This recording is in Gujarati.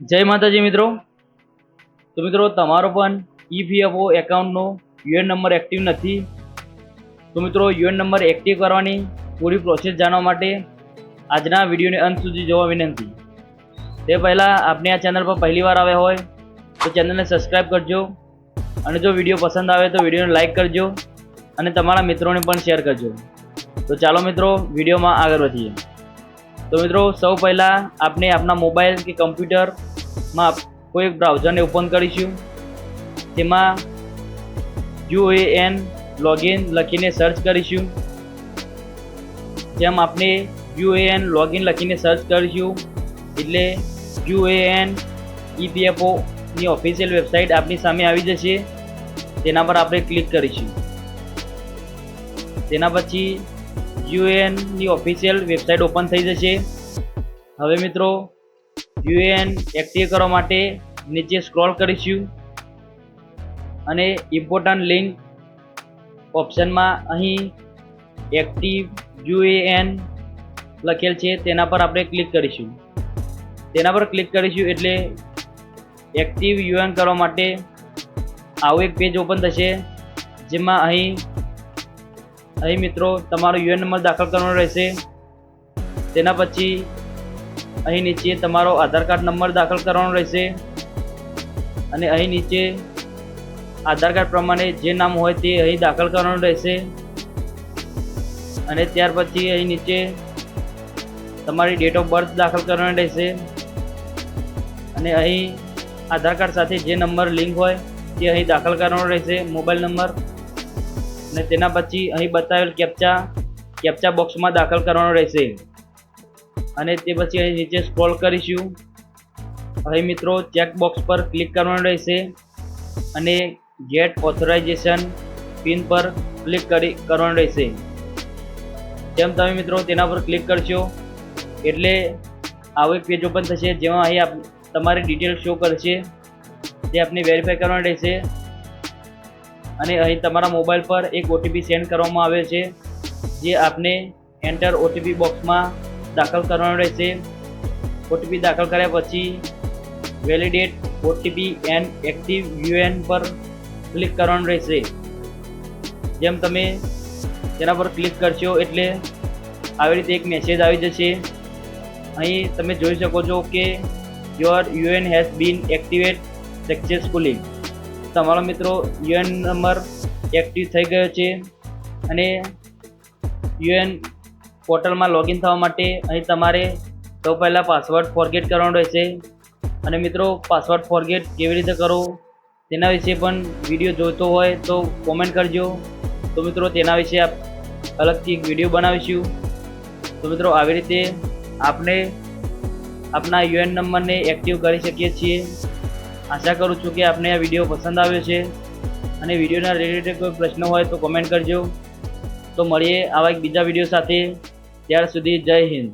જય માતાજી મિત્રો. તો મિત્રો, તમારો પણ ઈપીએફઓ એકાઉન્ટનો યુએન નંબર એક્ટિવ નથી. તો મિત્રો, યુએન નંબર એક્ટિવ કરવાની પૂરી પ્રોસેસ જાણવા માટે આજના વિડીયોને અંત સુધી જોવા વિનંતી. તે પહેલાં આપને આ ચેનલ પર પહેલી વાર આવ્યા હોય, તો ચેનલને સબસ્ક્રાઈબ કરજો. અને જો વીડિયો પસંદ આવે તો વિડીયોને લાઇક કરજો અને તમારા મિત્રોને પણ શેર કરજો. તો ચાલો મિત્રો, વિડીયોમાં આગળ વધીએ. તો મિત્રો, સૌ પહેલાં આપણે આપણા મોબાઈલ કે કમ્પ્યુટરમાં કોઈ એક બ્રાઉઝરને ઓપન કરીશું. તેમાં યુ એ એન લોગિન લખીને સર્ચ કરીશું. જેમ આપણે યુએએન લોગિન લખીને સર્ચ કરીશું, એટલે યુએએન ઈપીએફઓની ઓફિશિયલ વેબસાઇટ આપની સામે આવી જશે. તેના પર આપણે ક્લિક કરીશું. તેના પછી યુએએનની ઓફિશિયલ વેબસાઇટ ઓપન થઈ જશે. હવે મિત્રો, યુએએન એક્ટિવ કરવા માટે નીચે સ્ક્રોલ કરીશું. અને ઇમ્પોર્ટન્ટ લિંક ઓપ્શનમાં અહીં એક્ટિવ યુએએન લખેલ છે, તેના પર આપણે ક્લિક કરીશું. તેના પર ક્લિક કરીશું એટલે એક્ટિવ યુએન કરવા માટે આવું એક પેજ ઓપન થશે, જેમાં અહીં અહીં મિત્રો, તમારો યુએન નંબર દાખલ કરવાનો રહેશે. તેના પછી અહીં નીચે તમારો આધાર કાર્ડ નંબર દાખલ કરવાનો રહેશે. અને અહીં નીચે આધાર કાર્ડ પ્રમાણે જે નામ હોય તે અહીં દાખલ કરવાનું રહેશે. અને ત્યાર પછી અહીં નીચે તમારી ડેટ ઓફ બર્થ દાખલ કરવાની રહેશે. અને અહીં આધાર કાર્ડ સાથે જે નંબર લિંક હોય તે અહીં દાખલ કરવાનો રહેશે. મોબાઈલ નંબર અને તેના પછી અહીં બતાવેલ કેપ્ચા કેપ્ચા બોક્સમાં દાખલ કરવાનો રહેશે. અને તે પછી અહીં નીચે સ્ક્રોલ કરીશું. અહીં મિત્રો ચેક બોક્સ પર ક્લિક કરવાનું રહેશે. અને ગેટ ઓથોરાઇઝેશન પિન પર ક્લિક કરી, કરવાનું રહેશે. જેમ તમે મિત્રો તેના પર ક્લિક કરશો, એટલે આવું એક પેજ ઓપન થશે, જેમાં અહીં તમારી ડિટેલ શો કરશે. તે આપને વેરીફાઈ કરવાનું રહેશે. અને અહીં તમારા મોબાઈલ પર એક ઓટીપી સેન્ડ કરવામાં આવે છે, જે આપને એન્ટર ઓટીપી બોક્સમાં દાખલ કરવાનો રહેશે. ઓટીપી દાખલ કર્યા પછી validate OTP and active UAN પર ક્લિક કરવાનું રહેશે. જેમ તમે તેના પર ક્લિક કરશો એટલે આવી રીતે એક મેસેજ આવી જશે. અહીં તમે જોઈ શકો છો કે your UAN has been activate successfully તમારો મિત્રો યુએન નંબર એક્ટિવ થઈ ગયો છે અને યુએન પોર્ટલમાં લોગિન થવા માટે અહીં તમારે સૌ પહેલાં પાસવર્ડ ફોરગેટ કરવાનો રહેશે. અને મિત્રો, પાસવર્ડ ફોરગેટ કેવી રીતે કરવો તેના વિશે પણ વીડિયો જોઈતો હોય તો કોમેન્ટ કરજો. તો મિત્રો, તેના વિશે આપ અલગથી એક વીડિયો બનાવીશું. તો મિત્રો, આવી રીતે આપણે આપણા યુએન નંબરને એક્ટિવ કરી શકીએ છીએ. આશા કરું છું કે આપને આ વીડિયો પસંદ આવ્યો છે. અને વિડીયોના રિલેટેડ કોઈ પ્રશ્ન હોય તો કોમેન્ટ કરજો. તો મળીએ આવા એક બીજા વીડિયો સાથે. ત્યાર સુધી જય હિન્દ.